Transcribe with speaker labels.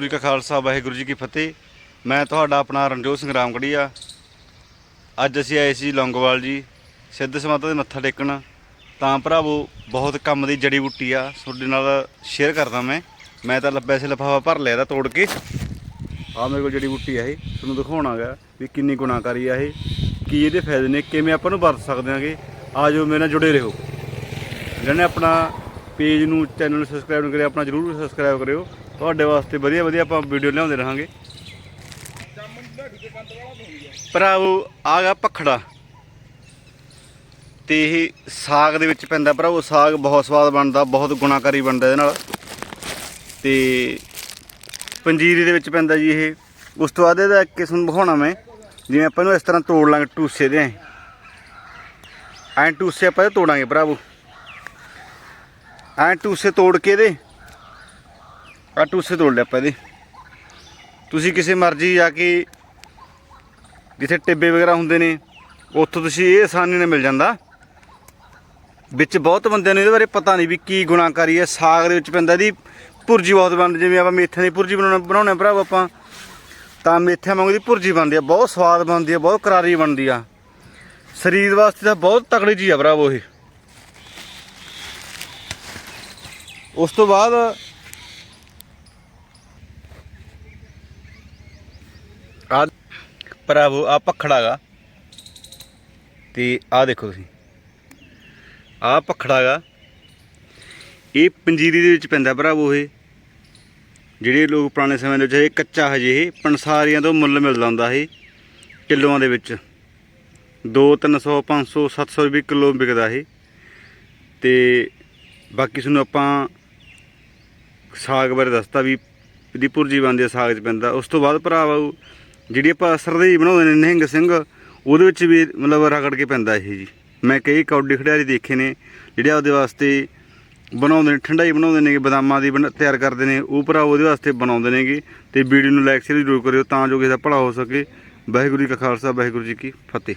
Speaker 1: ਵਾਹਿਗੁਰੂ ਜੀ ਕਾ ਖਾਲਸਾ, ਵਾਹਿਗੁਰੂ ਜੀ ਕੀ ਫਤਿਹ। ਮੈਂ ਤੁਹਾਡਾ ਆਪਣਾ ਰਣਜੋਤ ਸਿੰਘ ਰਾਮਗੜੀਆ। ਅੱਜ ਅਸੀਂ ਆਏ ਸੀ ਲੌਂਗੋਵਾਲ ਜੀ, ਸਿੱਧ ਸਮਾਤਾ ਦੇ ਮੱਥਾ ਟੇਕਣ। ਤਾਂ ਭਰਾਵੋ, ਬਹੁਤ ਕੰਮ ਦੀ ਜੜੀ ਬੂਟੀ ਆ, ਤੁਹਾਡੇ ਨਾਲ ਸ਼ੇਅਰ ਕਰਦਾ ਮੈਂ। ਮੈਂ ਤਾਂ ਵੈਸੇ ਲਫਾਫਾ ਭਰ ਲਿਆ ਇਹਦਾ ਤੋੜ ਕੇ। ਆ ਮੇਰੇ ਕੋਲ ਜੜੀ ਬੂਟੀ ਆ ਇਹ, ਤੁਹਾਨੂੰ ਦਿਖਾਉਣਾਗਾ ਵੀ ਕਿੰਨੀ ਗੁਣਾਕਾਰੀ ਆ ਇਹ। ਕੀ ਇਹਦੇ ਫਾਇਦੇ ਨੇ, ਕਿਵੇਂ ਆਪਾਂ ਨੂੰ ਵਰਤ ਸਕਦੇ ਆਂਗੇ। ਆ ਜਾਓ ਮੇਰੇ ਨਾਲ ਜੁੜੇ ਰਹੋ। ਜਿਹਨੇ ਆਪਣਾ ਪੇਜ ਨੂੰ ਚੈਨਲ ਨੂੰ ਸਬਸਕ੍ਰਾਈਬ ਨਹੀਂ ਕਰਿਆ, ਆਪਣਾ ਜਰੂਰ ਸਬਸਕ੍ਰਾਈਬ ਕਰਿਓ। ਤੁਹਾਡੇ ਵਾਸਤੇ ਵਧੀਆ ਵਧੀਆ ਆਪਾਂ ਵੀਡੀਓ ਲਿਆਉਂਦੇ ਰਹਾਂਗੇ। ਭਰਾਵੋ ਆ ਗਿਆ ਪਖੜਾ ਤੇ ਇਹ ਸਾਗ ਦੇ ਵਿੱਚ ਪੈਂਦਾ ਭਰਾਵੋ ਸਾਗ ਬਹੁਤ ਸਵਾਦ ਬਣਦਾ, ਬਹੁਤ ਗੁਣਾਕਾਰੀ ਬਣਦਾ ਇਹਦੇ ਨਾਲ। ਤੇ ਪੰਜੀਰੀ ਦੇ ਵਿੱਚ ਪੈਂਦਾ ਜੀ ਇਹ। ਉਸ ਤੋਂ ਬਾਅਦ ਇਹਦਾ ਇੱਕ ਕਿਸਮ ਵਿਖਾਉਣਾ ਮੈਂ, ਜਿਵੇਂ ਆਪਾਂ ਇਹਨੂੰ ਇਸ ਤਰ੍ਹਾਂ ਤੋੜ ਲਾਂਗੇ, ਟੂਸੇ ਦੇ ਐਂ। ਐਂ ਟੂਸੇ ਆਪਾਂ ਇਹ ਤੋੜਾਂਗੇ ਭਰਾਵੋ ਐਂ ਟੂਸੇ ਤੋੜ ਕੇ ਇਹਦੇ ਆ ਟੂਸੇ ਤੋੜ ਲਿਆ ਆਪਾਂ ਇਹਦੇ। ਤੁਸੀਂ ਕਿਸੇ ਮਰਜ਼ੀ ਜਾ ਕੇ ਜਿੱਥੇ ਟਿੱਬੇ ਵਗੈਰਾ ਹੁੰਦੇ ਨੇ, ਉੱਥੋਂ ਤੁਸੀਂ ਇਹ ਆਸਾਨੀ ਨਾਲ ਮਿਲ ਜਾਂਦਾ। ਵਿੱਚ ਬਹੁਤ ਬੰਦਿਆਂ ਨੂੰ ਇਹਦੇ ਬਾਰੇ ਪਤਾ ਨਹੀਂ ਵੀ ਕੀ ਗੁਣਾਕਾਰੀ ਹੈ। ਸਾਗ ਦੇ ਵਿੱਚ ਪੈਂਦਾ ਇਹਦੀ ਭੁਰਜੀ ਬਹੁਤ ਬਣਦੀ, ਜਿਵੇਂ ਆਪਾਂ ਮੇਥਿਆਂ ਦੀ ਭੁਰਜੀ ਬਣਾਉਣਾ ਬਣਾਉਣੇ ਭਰਾਵ ਆਪਾਂ, ਤਾਂ ਮੇਥਿਆਂ ਵਾਂਗੂ ਦੀ ਭੁਰਜੀ ਬਣਦੀ ਆ, ਬਹੁਤ ਸਵਾਦ ਬਣਦੀ ਆ, ਬਹੁਤ ਕਰਾਰੀ ਬਣਦੀ ਆ। ਸਰੀਰ ਵਾਸਤੇ ਤਾਂ ਬਹੁਤ ਤਕੜੀ ਚੀਜ਼ ਆ ਭਰਾਵੋ ਇਹ। ਉਸ ਤੋਂ ਬਾਅਦ ਆ ਭਰਾਵੋ ਆ ਪਖੜਾਗਾ ਤੇ ਆ ਦੇਖੋ ਤੁਸੀਂ। ਆ ਪਖੜਾਗਾ ਇਹ ਪੰਜੀਰੀ ਦੇ ਵਿੱਚ ਪੈਂਦਾ ਭਰਾਵੋ ਇਹ। ਜਿਹੜੇ ਲੋਕ ਪੁਰਾਣੇ ਸਮੇਂ ਦੇ ਵਿੱਚ ਇਹ ਕੱਚਾ ਹਜੇ ਇਹ, ਪੰਸਾਰੀਆਂ ਤੋਂ ਮੁੱਲ ਮਿਲਦਾ ਹੁੰਦਾ ਇਹ ਕਿਲੋਆਂ ਦੇ ਵਿੱਚ। 2 300 500 700 ਰੁਪਏ ਕਿਲੋ ਵਿਕਦਾ ਇਹ। ਤੇ ਬਾਕੀ ਤੁਹਾਨੂੰ ਆਪਾਂ ਸਾਗ ਬਾਰੇ ਦੱਸਤਾ ਵੀ ਇਹਦੀ ਭੁਰਜੀ ਬਣਦੀ ਆ ਸਾਗ 'ਚ ਪੈਂਦਾ। ਉਸ ਤੋਂ ਬਾਅਦ ਭਰਾਵਾ ਜਿਹੜੀ ਆਪਾਂ ਸਰਦਈ ਬਣਾਉਂਦੇ ਨੇ ਨਿਹੰਗ ਸਿੰਘ, ਉਹਦੇ ਵਿੱਚ ਵੀ ਮਤਲਬ ਰਗੜ ਕੇ ਪੈਂਦਾ ਇਹ ਜੀ। ਮੈਂ ਕਈ ਕੌਡੀ ਖਿਡਾਰੀ ਦੇਖੇ ਨੇ, ਜਿਹੜੇ ਉਹਦੇ ਵਾਸਤੇ ਬਣਾਉਂਦੇ ਨੇ, ਠੰਡਾਈ ਬਣਾਉਂਦੇ ਨੇ, ਬਦਾਮਾਂ ਦੀ ਬਣਾ- ਤਿਆਰ ਕਰਦੇ ਨੇ, ਉਹ ਭਰਾ ਉਹਦੇ ਵਾਸਤੇ ਬਣਾਉਂਦੇ ਨੇਗੇ। ਤੇ ਵੀਡੀਓ ਨੂੰ ਲਾਈਕ ਸ਼ੇਅਰ ਜ਼ਰੂਰ ਕਰਿਓ ਤਾਂ ਜੋ ਕਿਸੇ ਦਾ ਭਲਾ ਹੋ ਸਕੇ। ਵਾਹਿਗੁਰੂ ਜੀ ਕਾ ਖਾਲਸਾ, ਵਾਹਿਗੁਰੂ ਜੀ ਕੀ ਫਤਿਹ।